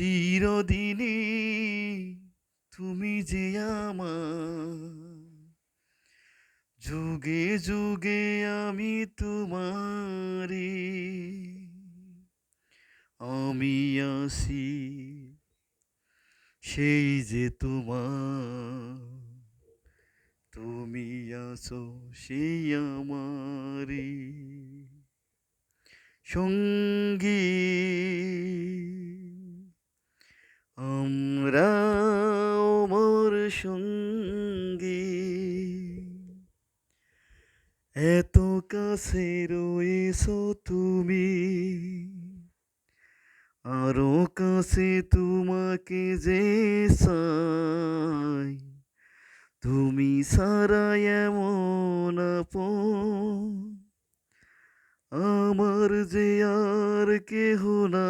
চিরদিনই তুমি যে আমার। যুগে যুগে আমি তোমারি আমি আসি, সেই যে তোমার। তুমি আসো সেই আমারি। সঙ্গী সঙ্গী। এত কাছে রয়েছো তুমি, আরও কাছে তোমাকে যে চাই। তুমি সারা এমন আমার যে আর কেহ না